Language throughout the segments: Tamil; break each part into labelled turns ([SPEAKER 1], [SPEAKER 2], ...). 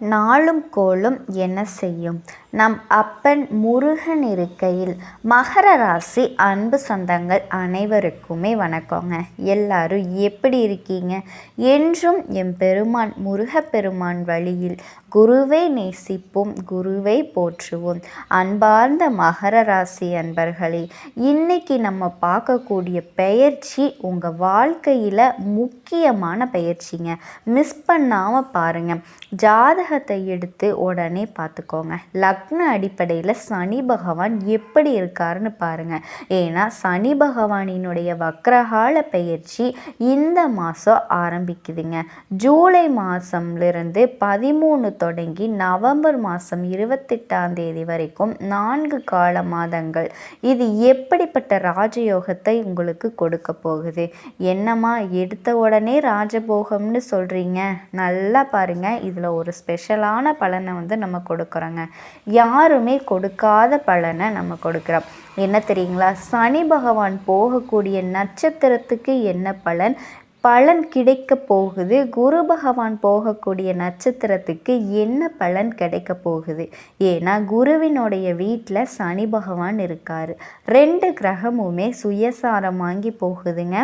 [SPEAKER 1] நாளும் கோளும் என்ன செய்யும்? நம் அப்பன் முருகன் இருக்கையில் மகர ராசி அன்பு சொந்தங்கள் அனைவருக்குமே வணக்கங்க. எல்லாரும் எப்படி இருக்கீங்க? என்றும் எம் பெருமான் முருகப்பெருமான் வழியில் குருவை நேசிப்போம் குருவை போற்றுவோம். அன்பார்ந்த மகர ராசி அன்பர்களே இன்னைக்கு நம்ம பார்க்கக்கூடிய பெயர்ச்சி உங்கள் வாழ்க்கையில் முக்கியமான பயிற்சிங்க மிஸ் பண்ணாமல் பாருங்கள் ஜாத ஜாதகத்தை எடுத்து உடனே பார்த்துக்கோங்க. லக்ன அடிப்படையில் சனி பகவான் எப்படி இருக்காருன்னு பாருங்கள் ஏன்னா சனி பகவானினுடைய வக்ரகால பயிற்சி இந்த மாதம் ஆரம்பிக்குதுங்க. ஜூலை மாதம்லேருந்து பதிமூணு தொடங்கி நவம்பர் மாதம் இருபத்தெட்டாம் தேதி வரைக்கும் நான்கு கால மாதங்கள். இது எப்படிப்பட்ட ராஜயோகத்தை உங்களுக்கு கொடுக்க போகுது? என்னம்மா எடுத்த உடனே ராஜபோகம்னு சொல்கிறீங்க நல்லா பாருங்கள் இதில் ஒரு ஸ்பெஷலான பலனை வந்து நம்ம கொடுக்குறோங்க. யாருமே கொடுக்காத பலனை நம்ம கொடுக்குறோம். என்ன தெரியுங்களா? சனி பகவான் போகக்கூடிய நட்சத்திரத்துக்கு என்ன பலன்? பலன் கிடைக்க போகுது. குரு பகவான் போகக்கூடிய நட்சத்திரத்துக்கு என்ன பலன் கிடைக்க போகுது? ஏன்னா குருவினுடைய வீட்டில் சனி பகவான் இருக்கார். ரெண்டு கிரகமுமே சுயசாரம் வாங்கி போகுதுங்க.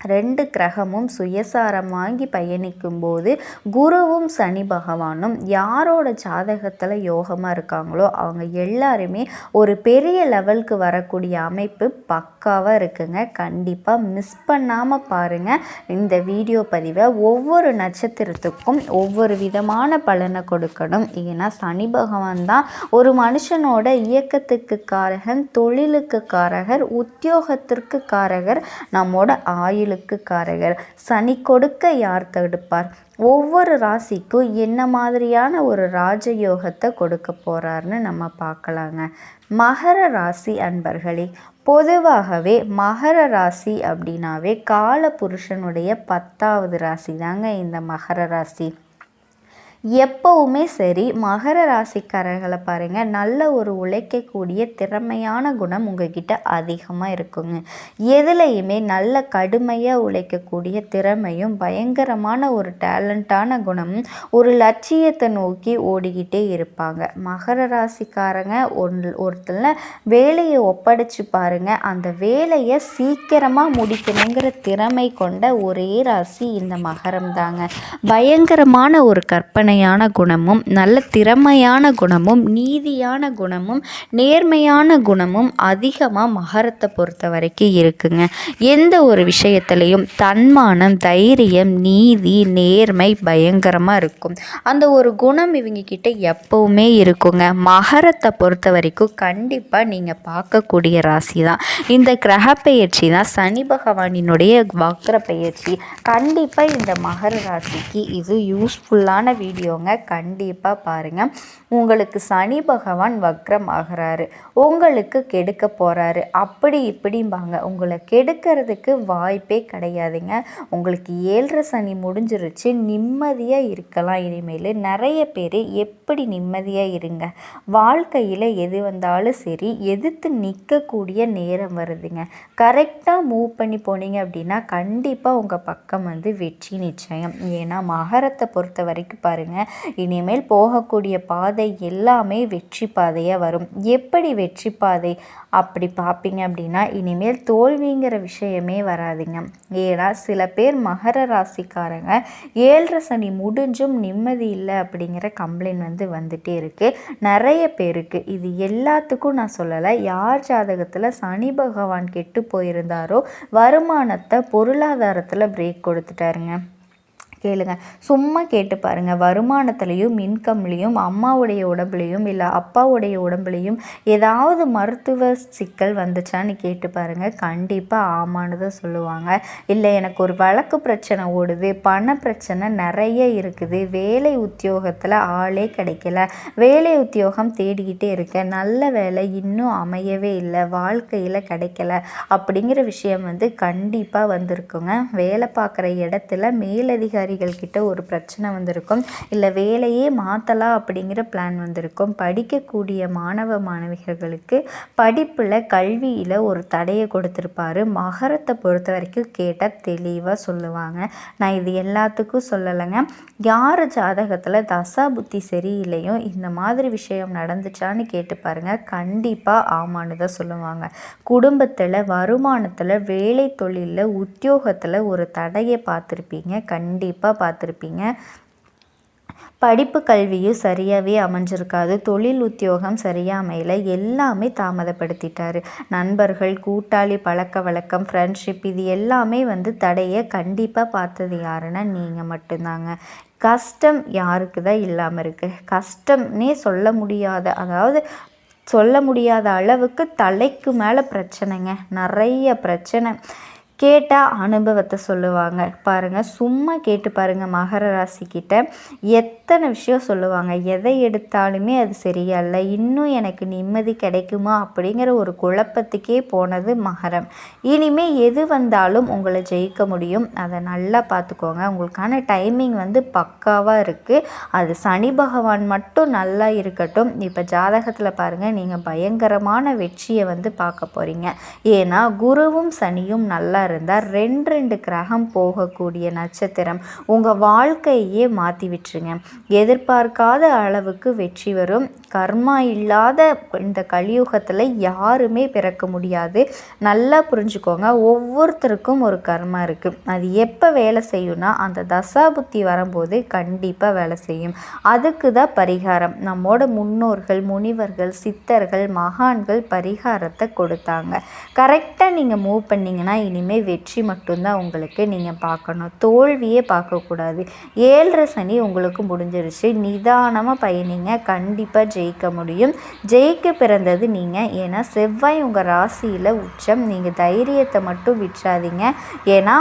[SPEAKER 1] ரெண்டு கிரகமும் சுயசாரம் வாங்கி பயணிக்கும்போது குருவும் சனி பகவானும் யாரோட ஜாதகத்தில் யோகமாக இருக்காங்களோ அவங்க எல்லாருமே ஒரு பெரிய லெவலுக்கு வரக்கூடிய அமைப்பு பக்காவாக இருக்குங்க. கண்டிப்பாக மிஸ் பண்ணாமல் பாருங்கள் இந்த வீடியோ பதிவை ஒவ்வொரு நட்சத்திரத்துக்கும் ஒவ்வொரு விதமான பலனை கொடுக்கணும். ஏன்னா சனி பகவான் தான் ஒரு மனுஷனோட இயக்கத்துக்கு காரகன் தொழிலுக்கு காரகர் உத்தியோகத்திற்கு காரகர் நம்மோட ஆயுள் இலக்குக்காரர்கள். காரகர் சனி கொடுக்க யார் தடுப்பார்? ஒவ்வொரு ராசிக்கும் என்ன மாதிரியான ஒரு ராஜயோகத்தை கொடுக்க போகிறாருன்னு நம்ம பார்க்கலாங்க. மகர ராசி அன்பர்களே பொதுவாகவே மகர ராசி அப்படின்னாவே கால புருஷனுடைய பத்தாவது ராசி தாங்க இந்த மகர ராசி. எப்போவுமே சரி மகர ராசிக்காரர்களை பாருங்கள் நல்ல ஒரு உழைக்கக்கூடிய திறமையான குணம் உங்ககிட்ட அதிகமாக இருக்குங்க. எதுலையுமே நல்ல கடுமையாக உழைக்கக்கூடிய திறமையும் பயங்கரமான ஒரு டேலண்ட்டான குணமும் ஒரு லட்சியத்தை நோக்கி ஓடிக்கிட்டே இருப்பாங்க. மகர ராசிக்காரங்க ஒன் ஒருத்தர் வேலையை ஒப்படைச்சு பாருங்கள் அந்த வேலையை சீக்கிரமாக முடிக்கணுங்கிற திறமை கொண்ட ஒரே ராசி இந்த மகரம் தாங்க பயங்கரமான ஒரு கற்பனை நேர்மையான குணமும் நல்ல திறமையான குணமும் நீதியான குணமும் நேர்மையான குணமும் அதிகமாக மகரத்தை பொறுத்த வரைக்கும் இருக்குங்க. எந்த ஒரு விஷயத்துலையும் தன்மானம் தைரியம் நீதி நேர்மை பயங்கரமாக இருக்கும். அந்த ஒரு குணம் இவங்க கிட்ட எப்பவுமே இருக்குங்க. மகரத்தை பொறுத்த வரைக்கும் கண்டிப்பாக நீங்கள் பார்க்கக்கூடிய ராசி தான் இந்த கிரக பயிற்சி தான் சனி பகவானினுடைய வக்ர பயிற்சி கண்டிப்பாக இந்த மகர ராசிக்கு இது யூஸ்ஃபுல்லான வீடியோ வீடியோங்க கண்டிப்பாக பாருங்கள் உங்களுக்கு சனி பகவான் வக்ரம் ஆகிறாரு உங்களுக்கு கெடுக்க போகிறாரு அப்படி இப்படிம்பாங்க. உங்களை கெடுக்கிறதுக்கு வாய்ப்பே கிடையாதுங்க. உங்களுக்கு ஏழரை சனி முடிஞ்சிருச்சு. நிம்மதியாக இருக்கலாம் இனிமேல். நிறைய பேர் எப்படி நிம்மதியாக இருங்க. வாழ்க்கையில் எது வந்தாலும் சரி எதிர்த்து நிற்கக்கூடிய நேரம் வருதுங்க. கரெக்டாக மூவ் பண்ணி போனீங்க அப்படின்னா கண்டிப்பாக உங்கள் பக்கம் வந்து வெற்றி நிச்சயம். ஏன்னா மகரத்தை பொறுத்த வரைக்கும் பாருங்கள் இனிமேல் போகக்கூடிய பாதை எல்லாமே வெற்றி பாதையாக வரும். எப்படி வெற்றி பாதை? அப்படி பார்ப்பீங்க அப்படின்னா இனிமேல் தோல்விங்கிற விஷயமே வராதுங்க. ஏன்னா சில பேர் மகர ராசிக்காரங்க ஏழரை சனி முடிஞ்சும் நிம்மதி இல்லை அப்படிங்கிற கம்ப்ளைண்ட் வந்து வந்துகிட்டே இருக்குது நிறைய பேருக்கு இது எல்லாத்துக்கும் நான் சொல்லலை யார் ஜாதகத்தில் சனி பகவான் கெட்டு போயிருந்தாரோ வருமானத்தை பொருளாதாரத்தில் பிரேக் கொடுத்துட்டாருங்க. கேளுங்க. சும்மா கேட்டு பாருங்கள் வருமானத்துலேயும் இன்கம்லேயும் அம்மாவுடைய உடம்புலையும் இல்லை அப்பாவுடைய உடம்புலையும் ஏதாவது மருத்துவ சிக்கல் வந்துச்சான்னு கேட்டு பாருங்கள் கண்டிப்பாக ஆமான்னு தான் சொல்லுவாங்க. இல்லை எனக்கு ஒரு வழக்கு பிரச்சனை ஓடுது. பண பிரச்சனை நிறைய இருக்குது. வேலை உத்தியோகத்தில் ஆளே கிடைக்கல. வேலை உத்தியோகம் தேடிக்கிட்டே இருக்கேன். நல்ல வேலை இன்னும் அமையவே இல்லை. வாழ்க்கையில் கிடைக்கல. அப்படிங்கிற விஷயம் வந்து கண்டிப்பாக வந்திருக்குங்க. வேலை பார்க்குற இடத்துல மேலதிகாரி அதிகாரிகள் கிட்ட ஒரு பிரச்சனை வந்திருக்கும். இல்லை வேலையே மாற்றலாம் அப்படிங்கிற பிளான் வந்திருக்கும். படிக்கக்கூடிய மாணவ மாணவிகளுக்கு படிப்பில் கல்வியில் ஒரு தடையை கொடுத்துருப்பாரு. மகரத்தை பொறுத்த வரைக்கும் கேட்டால் தெளிவாக சொல்லுவாங்க. நான் இது எல்லாத்துக்கும் சொல்லலைங்க. யார் ஜாதகத்தில் தசா புத்தி சரியில்லையோ இந்த மாதிரி விஷயம் நடந்துச்சான்னு கேட்டு பாருங்கள் கண்டிப்பாக ஆமான்னு தான் சொல்லுவாங்க. குடும்பத்தில் வருமானத்தில் வேலை தொழிலில் உத்தியோகத்தில் ஒரு தடையை பார்த்துருப்பீங்க. கண்டிப்பாக பார்த்துருப்பீங்க. படிப்பு கல்வியும் சரியாகவே அமைஞ்சிருக்காது. தொழில் உத்தியோகம் சரியாக அமையல. எல்லாமே தாமதப்படுத்திட்டாரு. நண்பர்கள் கூட்டாளி பழக்க வழக்கம் ஃப்ரெண்ட்ஷிப் இது எல்லாமே வந்து தடையை கண்டிப்பாக பார்த்தது யாருன்னா நீங்கள் மட்டும்தாங்க. கஷ்டம் யாருக்கு தான் இல்லாமல் இருக்குது கஷ்டம்னே சொல்ல முடியாத அதாவது சொல்ல முடியாத அளவுக்கு தலைக்கு மேலே பிரச்சனைங்க. நிறைய பிரச்சனை. கேட்டால் அனுபவத்தை சொல்லுவாங்க. பாருங்கள் சும்மா கேட்டு பாருங்கள் மகர ராசிக்கிட்ட எத்தனை விஷயம் சொல்லுவாங்க. எதை எடுத்தாலுமே அது சரியில்லை. இன்னும் எனக்கு நிம்மதி கிடைக்குமா அப்படிங்கிற ஒரு குழப்பத்துக்கே போனது மகரம். இனிமேல் எது வந்தாலும் உங்களை ஜெயிக்க முடியும். அதை நல்லா பார்த்துக்கோங்க. உங்களுக்கான டைமிங் வந்து பக்காவாக இருக்குது அது சனி பகவான் மட்டும் நல்லா இருக்கட்டும். இப்போ ஜாதகத்தில் பாருங்கள் நீங்கள் பயங்கரமான வெற்றியை வந்து பார்க்க போகிறீங்க ஏன்னா குருவும் சனியும் நல்லா இருந்தால் ரெண்டு ரெண்டு கிரகம் போகக்கூடிய நட்சத்திரம் உங்கள் வாழ்க்கையே மாற்றி விட்டுருங்க. எதிர்பார்க்காத அளவுக்கு வெற்றி வரும். கர்மா இல்லாத இந்த கலியுகத்தில் யாருமே பிறக்க முடியாது. நல்லா புரிஞ்சுக்கோங்க. ஒவ்வொருத்தருக்கும் ஒரு கர்மா இருக்குது அது எப்போ வேலை செய்யும்னா அந்த தசாபுத்தி வரும்போது கண்டிப்பாக வேலை செய்யும். அதுக்கு தான் பரிகாரம். நம்மோட முன்னோர்கள் முனிவர்கள் சித்தர்கள் மகான்கள் பரிகாரத்தை கொடுத்தாங்க. கரெக்டாக நீங்கள் மூவ் பண்ணிங்கன்னா இனிமேல் வெற்றி மட்டும்தான் உங்களுக்கு நீங்கள் பார்க்கணும். தோல்வியே பார்க்கக்கூடாது. ஏழரை சனி உங்களுக்கு முடிஞ்சிருச்சு. நிதானமாக பயணிங்க. கண்டிப்பாக ஜெயிக்க முடியும். ஜெயிக்க பிறந்தது நீங்கள் ஏன்னா செவ்வாய் உங்கள் ராசியில் உச்சம். நீங்கள் தைரியத்தை மட்டும் விற்றாதீங்க ஏன்னா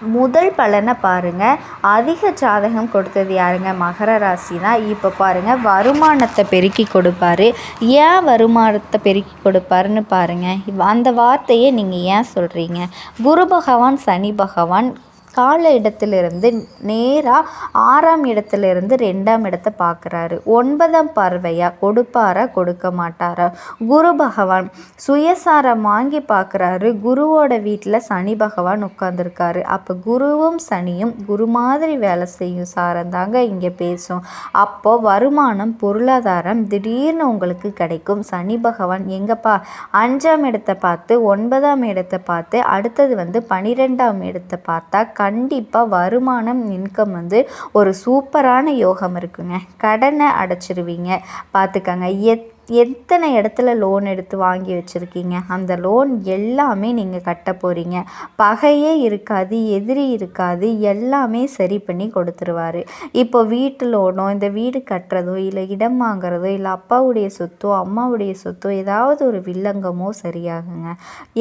[SPEAKER 1] முதல் பலனை பாருங்கள் அதிக ஜாதகம் கொடுத்தது யாருங்க? மகர ராசி தான் இப்போ பாருங்கள் வருமானத்தை பெருக்கி கொடுப்பாரு. ஏன் வருமானத்தை பெருக்கி கொடுப்பாருன்னு பாருங்கள் அந்த வார்த்தையை நீங்கள் ஏன் சொல்கிறீங்க குரு பகவான் சனி பகவான் கால இடத்துலேருந்து நேராக ஆறாம் இடத்துலேருந்து ரெண்டாம் இடத்தை பார்க்குறாரு. ஒன்பதாம் பார்வையாக கொடுப்பாரா? கொடுக்க மாட்டாரா? குரு பகவான் சுயசாரம் வாங்கி பார்க்குறாரு. குருவோட வீட்டில் சனி பகவான் உட்காந்துருக்காரு அப்போ குருவும் சனியும் குரு மாதிரி வேலை செய்யும் சாரம் தாங்க இங்கே பேசும். அப்போது வருமானம் பொருளாதாரம் திடீர்னு உங்களுக்கு கிடைக்கும். சனி பகவான் எங்கப்பா? அஞ்சாம் இடத்தை பார்த்து ஒன்பதாம் இடத்தை பார்த்து அடுத்தது வந்து பனிரெண்டாம் இடத்தை பார்த்தா கண்டிப்பாக வருமானம் இன்கம் வந்து ஒரு சூப்பரான யோகம் இருக்குங்க. கடனை அடைச்சிருவீங்க. பார்த்துக்கங்க எத் எத்தனை இடத்துல லோன் எடுத்து வாங்கி வச்சுருக்கீங்க? அந்த லோன் எல்லாமே நீங்கள் கட்ட போகிறீங்க பகையே இருக்காது எதிரி இருக்காது எல்லாமே சரி பண்ணி கொடுத்துருவாரு. இப்போ வீட்டு லோனோ இந்த வீடு கட்டுறதோ இல்லை இடம் வாங்குறதோ இல்லை அப்பாவுடைய சொத்தோ அம்மாவுடைய சொத்தோ ஏதாவது ஒரு வில்லங்கமோ சரியாகுங்க.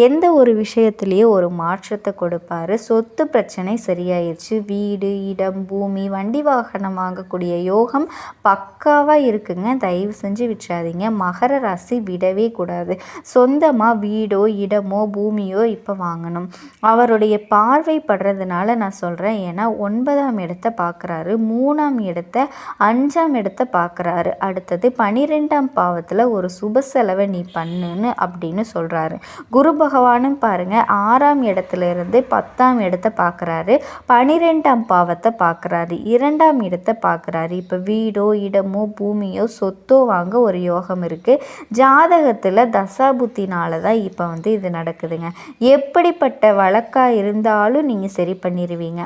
[SPEAKER 1] எந்த ஒரு விஷயத்துலேயும் ஒரு மாற்றத்தை கொடுப்பாரு. சொத்து பிரச்சனை சரியாயிருச்சு. வீடு இடம் பூமி வண்டி வாகனம் வாங்கக்கூடிய யோகம் பக்காவாக இருக்குங்க. தயவு செஞ்சு விட்டுறாதீங்க. மகர ராசி விடவே கூடாது. சொந்தமாக வீடோ இடமோ பூமியோ இப்போ வாங்கணும். அவருடைய பார்வை படுறதுனால நான் சொல்கிறேன் ஏன்னா ஒன்பதாம் இடத்தை பார்க்குறாரு மூணாம் இடத்த அஞ்சாம் இடத்தை பார்க்குறாரு அடுத்தது பனிரெண்டாம் பாவத்தில் ஒரு சுப செலவை நீ பண்ணுன்னு அப்படின்னு சொல்கிறாரு குரு பகவானும் பாருங்கள் ஆறாம் இடத்துல இருந்து பத்தாம் இடத்தை பார்க்குறாரு பனிரெண்டாம் பாவத்தை பார்க்குறாரு இரண்டாம் இடத்தை பார்க்குறாரு இப்போ வீடோ இடமோ பூமியோ சொத்தோ வாங்க ஒரு யோகம் இருக்குது ஜாதகத்தில் தசாபுத்தினால தான் இப்போ வந்து இது நடக்குதுங்க. எப்படிப்பட்ட வழக்காக இருந்தாலும் நீங்கள் சரி பண்ணிடுவீங்க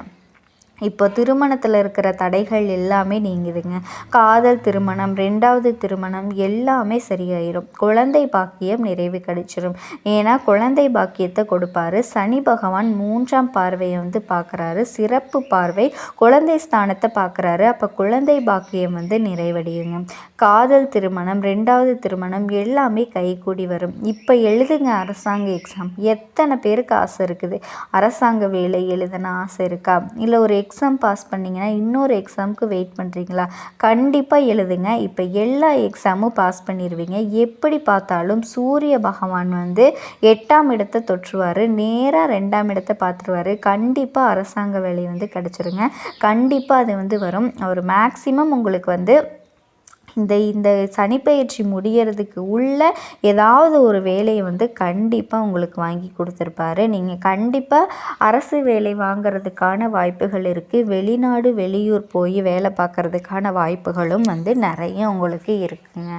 [SPEAKER 1] இப்போ திருமணத்தில் இருக்கிற தடைகள் எல்லாமே நீங்குதுங்க. காதல் திருமணம் ரெண்டாவது திருமணம் எல்லாமே சரியாயிரும். குழந்தை பாக்கியம் நிறைவு கிடைச்சிரும். ஏன்னா குழந்தை பாக்கியத்தை கொடுப்பாரு. சனி பகவான் மூன்றாம் பார்வையை வந்து பார்க்குறாரு. சிறப்பு பார்வை குழந்தை ஸ்தானத்தை பார்க்குறாரு. அப்போ குழந்தை பாக்கியம் வந்து நிறைவடையுங்க. காதல் திருமணம் ரெண்டாவது திருமணம் எல்லாமே கைகூடி வரும். இப்போ எழுதுங்க அரசாங்க எக்ஸாம் எத்தனை பேருக்கு ஆசை இருக்குது? அரசாங்க வேலை எழுதுன ஆசை இருக்கா? இல்லை ஒரு எக்ஸாம் பாஸ் பண்ணிங்கன்னா இன்னொரு எக்ஸாமுக்கு வெயிட் பண்ணுறீங்களா கண்டிப்பாக எழுதுங்க. இப்போ எல்லா எக்ஸாமும் பாஸ் பண்ணிடுவீங்க எப்படி பார்த்தாலும் சூரிய பகவான் வந்து எட்டாம் இடத்தை தொற்றுவார். நேராக ரெண்டாம் இடத்தை பார்த்துருவாரு. கண்டிப்பாக அரசாங்க வேலை வந்து கிடச்சிருங்க. கண்டிப்பாக அது வந்து வரும். அவர் மேக்ஸிமம் உங்களுக்கு வந்து இந்த இந்த சனிப்பெயர்ச்சி முடியறதுக்கு உள்ள ஏதாவது ஒரு வேலையை வந்து கண்டிப்பாக உங்களுக்கு வாங்கி கொடுத்துருப்பாரு. நீங்கள் கண்டிப்பாக அரசு வேலை வாங்கிறதுக்கான வாய்ப்புகள் இருக்குது வெளிநாடு வெளியூர் போய் வேலை பார்க்குறதுக்கான வாய்ப்புகளும் வந்து நிறைய உங்களுக்கு இருக்குங்க.